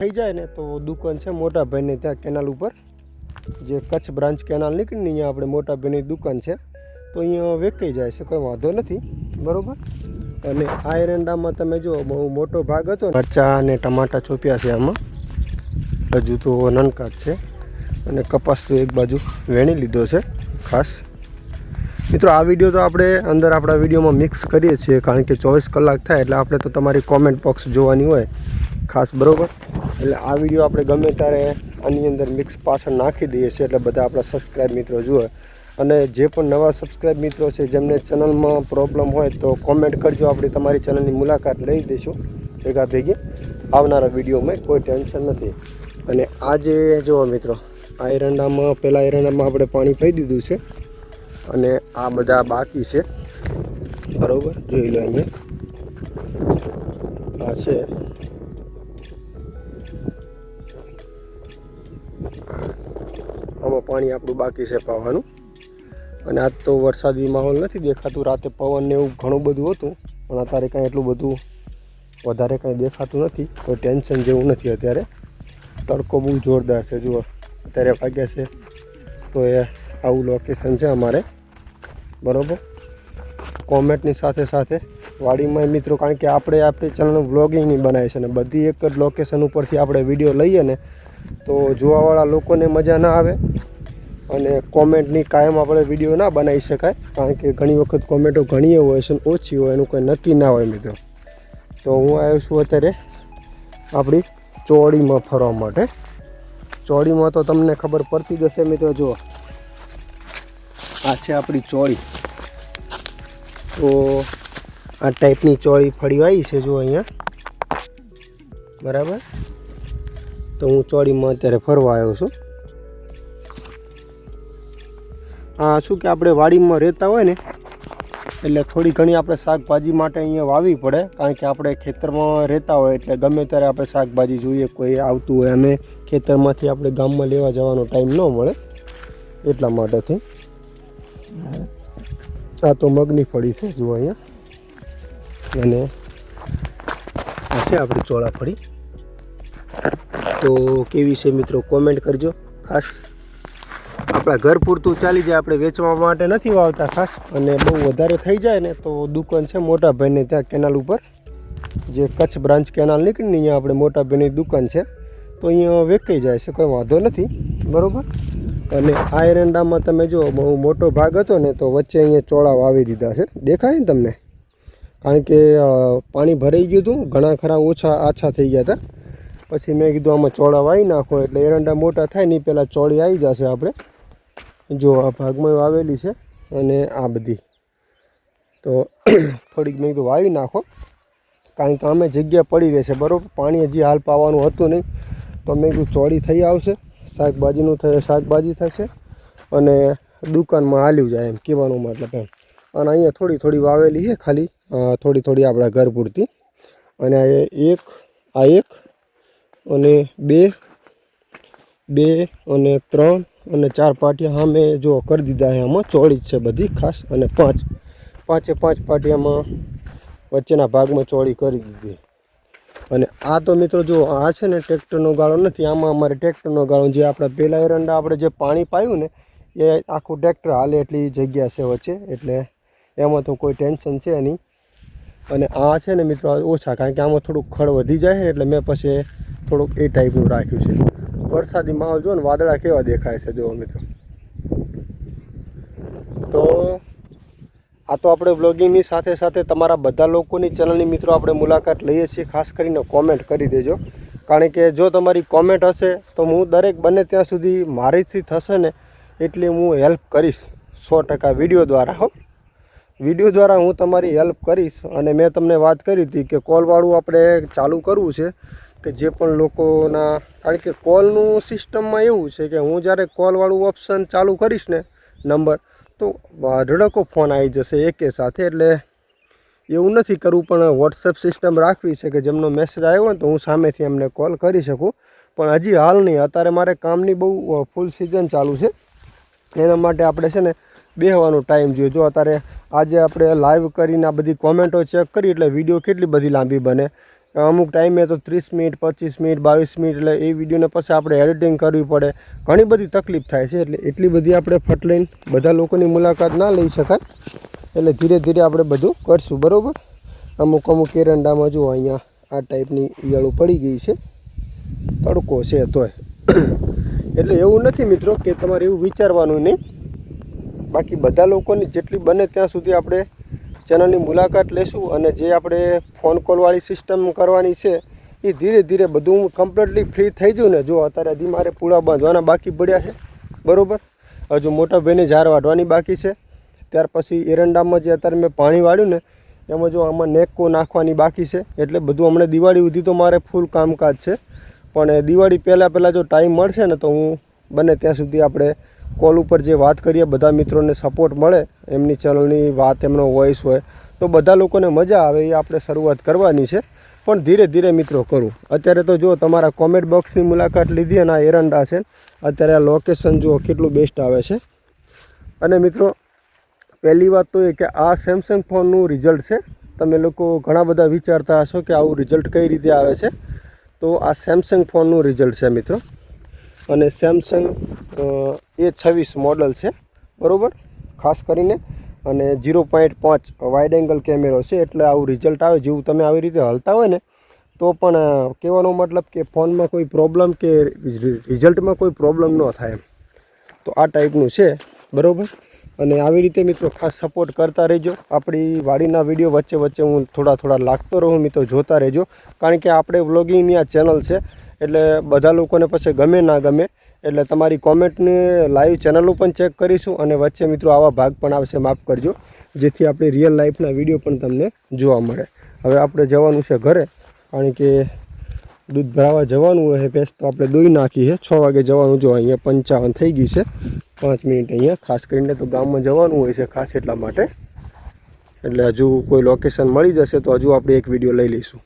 થઈ જાય ને તો દુકાન છે મોટા ભાઈની ત્યાં કેનાલ ઉપર. જે કચ્છ બ્રાન્ચ કેનાલ નીકળી અહીંયા આપણે મોટા ભાઈની દુકાન છે. તો અહીંયા વેચાઈ જાય છે, કોઈ વાંધો નથી. બરોબર? અને આ એરંડામાં તમે જો બહુ મોટો ભાગ હતો ને. અને ટમાટા ચોપ્યા છે આમાં. હજુ તો નનકા છે. અને કપાસ તો એક બાજુ વેણી લીધો છે, ખાસ. મિત્રો, આ વીડિયો તો આપણે અંદર આપણા વિડીયોમાં મિક્સ કરીએ છીએ, કારણ કે ચોવીસ કલાક થાય એટલે આપણે તો તમારી કોમેન્ટ બોક્સ જોવાની હોય. ખાસ, બરોબર? એટલે આ વીડિયો આપણે ગમે ત્યારે આની અંદર મિક્સ પાછળ નાખી દઈએ છીએ એટલે બધા આપણા સબસ્ક્રાઈબ મિત્રો જુએ અને જે પણ નવા સબસ્ક્રાઈબ મિત્રો છે, જેમને ચેનલમાં પ્રોબ્લેમ હોય તો કોમેન્ટ કરજો. આપણે તમારી ચેનલની મુલાકાત લઈ દઈશું. ભેગા ભેગી. આવનારા વિડીયોમાં કોઈ ટેન્શન નથી. અને આજે જુઓ મિત્રો, આ એરંડામાં પહેલાં એરંડામાં આપણે પાણી પાઈ દીધું છે. અને આ બધા બાકી છે. બરાબર? જોઈ લો અહીંયા. આ છે. આમાં પાણી આપણું બાકી છે પાવાનું. અને આજ તો વરસાદી માહોલ નથી દેખાતું. રાતે પવન ને એવું ઘણું બધું હતું, પણ અત્યારે કાંઈ એટલું બધું વધારે કાંઈ દેખાતું નથી. કોઈ ટેન્શન જેવું નથી અત્યારે. તડકો બહુ જોરદાર છે, જુઓ. અત્યારે વાગ્યા છે, તો એ આવું લોકેશન છે અમારે. બરાબર? કોમેન્ટની સાથે સાથે વાડીમાં મિત્રો, કારણ કે આપણે આપણી ચેનલ વ્લોગિંગની બનાવીએ છે ને બધી એક જ લોકેશન ઉપરથી આપણે વીડિયો લઈએ ને તો જોવાવાળા લોકોને મજા ના આવે અને કોમેન્ટની કાયમ આપણે વીડિયો ના બનાવી શકાય. કારણ કે ઘણી વખત કોમેન્ટો ઘણી હોય છે ઓછી હોય, એનું કોઈ નક્કી ના હોય મિત્રો. તો હું આવ્યો છું અત્યારે આપણી ચોડીમાં ફરવા માટે. ચોડીમાં તો તમને ખબર પડતી જ હશે મિત્રો, જુઓ. આ છે આપણી ચોળી. તો આ ટાઈપની ચોળી ફળી આવી છે જો અહીંયા. બરાબર? તો હું ચોળીમાં અત્યારે ફરવા આવ્યો છું. આ શું કે આપણે વાડીમાં રહેતા હોય ને, એટલે થોડી ઘણી આપણે શાકભાજી માટે અહીંયા વાવી પડે, કારણ કે આપણે ખેતરમાં રહેતા હોય, એટલે ગમે ત્યારે આપણે શાકભાજી જોઈએ, કોઈ આવતું હોય અને ખેતરમાંથી આપણે ગામમાં લેવા જવાનો ટાઈમ ન મળે, એટલા માટેથી. આ તો મગની ફળી છે, જુઓ અહીંયા. અને આ છે આપણી ચોળા ફળી તો કેવી છે મિત્રો? કોમેન્ટ કરજો. ખાસ આપણા ઘર પૂરતું ચાલી જાય, આપણે વેચવા માટે નથી વાવતા ખાસ. અને બહુ વધારે થઈ જાય ને તો દુકાન છે મોટા ભાઈને ત્યાં કેનાલ ઉપર. જે કચ્છ બ્રાન્ચ કેનાલ નીકળીને અહીંયા આપણે મોટા ભાઈની દુકાન છે. તો અહીંયા વેચાઈ જાય છે, કોઈ વાંધો નથી. બરાબર? અને આ એરંડામાં તમે જો, બહુ મોટો ભાગ હતો ને, તો વચ્ચે અહીંયા ચોળા વાવી દીધા છે. દેખાય ને તમને? કારણ કે પાણી ભરાઈ ગયું હતું. ઘણા ખરા ઓછા, આછા થઈ ગયા હતા. પછી મેં કીધું આમાં ચોળા વાવી નાખો એટલે એરંડા મોટા થાય નહીં પહેલાં ચોળી આવી જશે આપણે. જો આ ભાગમાં વાવેલી છે અને આ બધી. તો થોડીક મેં કીધું વાવી નાખો. કારણ કે અમે જગ્યા પડી રહેશે, બરાબર? પાણી હજી હાલ પાવાનું હતું નહીં. તો મેં કીધું ચોળી થઈ આવશે, શાકભાજીનું થઈ શાકભાજી થશે અને દુકાનમાં હાલ્યું જાય એમ, કહેવાનું મતલબ એમ. અને અહીંયા થોડી થોડી વાવેલી છે ખાલી થોડી થોડી આપણા ઘર પૂરતી. અને એક, આ એક અને બે બે અને ત્રણ અને ચાર પાટિયા હા મેં જો કરી દીધા છે આમાં. ચોળી છે બધી ખાસ અને પાંચ. પાંચે પાંચ પાટિયામાં વચ્ચેના ભાગમાં ચોળી કરી દીધી. અને આ તો મિત્રો જો આ છે ને ટ્રેક્ટરનો ગાળો નથી, આમાં અમારે ટ્રેક્ટરનો ગાળો જે આપણે પહેલાં એરંડા આપણે જે પાણી પાયું ને, એ આખું ટ્રેક્ટર હાલે એટલી જગ્યા છે વચ્ચે, એટલે એમાં તો કોઈ ટેન્શન છે નહીં. અને આ છે ને મિત્રો ઓછા, કારણ કે આમાં થોડુંક ખડ વધી જાય છે એટલે મેં પછી થોડુંક એ ટાઈપનું રાખ્યું છે. વરસાદી માહોલ જો ને, વાદળા કેવા દેખાય છે જુઓ મિત્રો. તો આ તો આપણે બ્લોગિંગની સાથે સાથે તમારા બધા લોકોની ચેનલની મિત્રો આપણે મુલાકાત લઈએ છીએ. ખાસ કરીને કોમેન્ટ કરી દેજો. કારણ કે જો તમારી કોમેન્ટ હશે, તો હું દરેક બને ત્યાં સુધી મારીથી થશે ને, એટલી હું હેલ્પ કરીશ સો ટકા વીડિયો દ્વારા, હો. વીડિયો દ્વારા હું તમારી હેલ્પ કરીશ અને મેં તમને વાત કરી હતી કે કોલવાળું આપણે ચાલુ કરવું છે કે જે પણ લોકોના, કારણ કે કોલનું સિસ્ટમમાં એવું છે કે હું જ્યારે કોલવાળું ઓપ્શન ચાલુ કરીશ ને નંબર તો ધડકો ફોન આવી જશે એકે સાથે. એટલે એવું નથી કરવું, પણ વોટ્સએપ સિસ્ટમ રાખવી છે કે જેમનો મેસેજ આવ્યો ને તો હું સામેથી એમને કોલ કરી શકું. પણ હજી હાલ નહીં. અત્યારે મારે કામની બહુ ફૂલ સિઝન ચાલુ છે. એના માટે આપણે છે ને બેહવાનો ટાઈમ જોઈએ. જો અત્યારે આજે આપણે લાઈવ કરીને આ બધી કોમેન્ટો ચેક કરી, એટલે વીડિયો કેટલી બધી લાંબી બને. અમુક ટાઈમે તો ત્રીસ મિનિટ પચીસ મિનિટ બાવીસ મિનિટ એટલે એ વિડીયોને પછી આપણે એડિટિંગ કરવી પડે. ઘણી બધી તકલીફ થાય છે, એટલે એટલી બધી આપણે ફટ લઈને બધા લોકોની મુલાકાત ના લઈ શકાય. એટલે ધીરે ધીરે આપણે બધું કરશું, બરાબર? અમુક અમુક એરંડામાં જુઓ, અહીંયા આ ટાઈપની ઈયળો પડી ગઈ છે. તડકો છે તોય. એટલે એવું નથી મિત્રો કે તમારે એવું વિચારવાનું નહીં. બાકી બધા લોકોની જેટલી બને ત્યાં સુધી આપણે ચેનલની મુલાકાત લેશું અને જે આપણે ફોન કોલવાળી સિસ્ટમ કરવાની છે, એ ધીરે ધીરે બધું કમ્પ્લીટલી ફ્રી થઈ ગયું ને જો અત્યારે હજી મારે પૂળા બાંધવાના બાકી પડ્યા છે, બરાબર? હજુ મોટા ભાઈને ઝાર વાઢવાની બાકી છે. ત્યાર પછી એરંડામાં જે અત્યારે મેં પાણી વાળ્યું ને, એમાં જો આમાં નેકો નાખવાની બાકી છે, એટલે બધું હમણાં દિવાળી સુધી તો મારે ફૂલ કામકાજ છે. પણ દિવાળી પહેલાં પહેલાં જો ટાઈમ મળશે ને તો હું બને ત્યાં સુધી આપણે કોલ ઉપર જે વાત કરીએ, બધા મિત્રોને સપોર્ટ મળે, એમની ચેનલની વાત, એમનો વોઇસ હોય, તો બધા લોકોને મજા આવે, એ આપણે શરૂઆત કરવાની છે. પણ ધીરે ધીરે મિત્રો કરું. અત્યારે તો જો તમારા કોમેન્ટ બોક્સની મુલાકાત લીધી અને આ એરંડા છે અત્યારે આ લોકેશન જુઓ, કેટલું બેસ્ટ આવે છે. અને મિત્રો, પહેલી વાત તો એ કે આ સેમસંગ ફોનનું રિઝલ્ટ છે. તમે લોકો ઘણા બધા વિચારતા હશો કે આવું રિઝલ્ટ કઈ રીતે આવે છે. તો આ સેમસંગ ફોનનું રિઝલ્ટ છે મિત્રો. અને સેમસંગ એ છવ્વીસ મોડલ છે, બરાબર? ખાસ કરીને. અને ઝીરો પોઈન્ટ પાંચ વાઇડ એંગલ કેમેરો છે, એટલે આવું રિઝલ્ટ આવે, જેવું તમે આવી રીતે હલતા હોય ને, તો પણ કહેવાનો મતલબ કે ફોનમાં કોઈ પ્રોબ્લેમ કે રિઝલ્ટમાં કોઈ પ્રોબ્લેમ ન થાય એમ. તો આ ટાઈપનું છે, બરાબર? અને આવી રીતે મિત્રો ખાસ સપોર્ટ કરતા રહેજો. આપણી વાડીના વીડિયો વચ્ચે વચ્ચે હું થોડા થોડા લાગતો રહું, મિત્રો જોતા રહેજો. કારણ કે આપણે વ્લોગિંગની આ ચેનલ છે એટલે બધા લોકોને પછી ગમે ના ગમે, એટલે તમારી કોમેન્ટને લાઈવ ચેનલો પણ ચેક કરીશું અને વચ્ચે મિત્રો આવા ભાગ પણ આવશે, માફ કરજો, જેથી આપણી રિયલ લાઈફના વીડિયો પણ તમને જોવા મળે. હવે આપણે જવાનું છે ઘરે, કારણ કે દૂધ ભરાવા જવાનું હોય, ભેંસ તો આપણે દોઈ નાખી છે. છ વાગે જવાનું જો અહીંયા પંચાવન થઈ ગઈ છે. પાંચ મિનિટ અહીંયા, ખાસ કરીને તો ગામમાં જવાનું હોય છે ખાસ એટલા માટે. એટલે હજુ કોઈ લોકેશન મળી જશે તો હજુ આપણે એક વીડિયો લઈ લઈશું.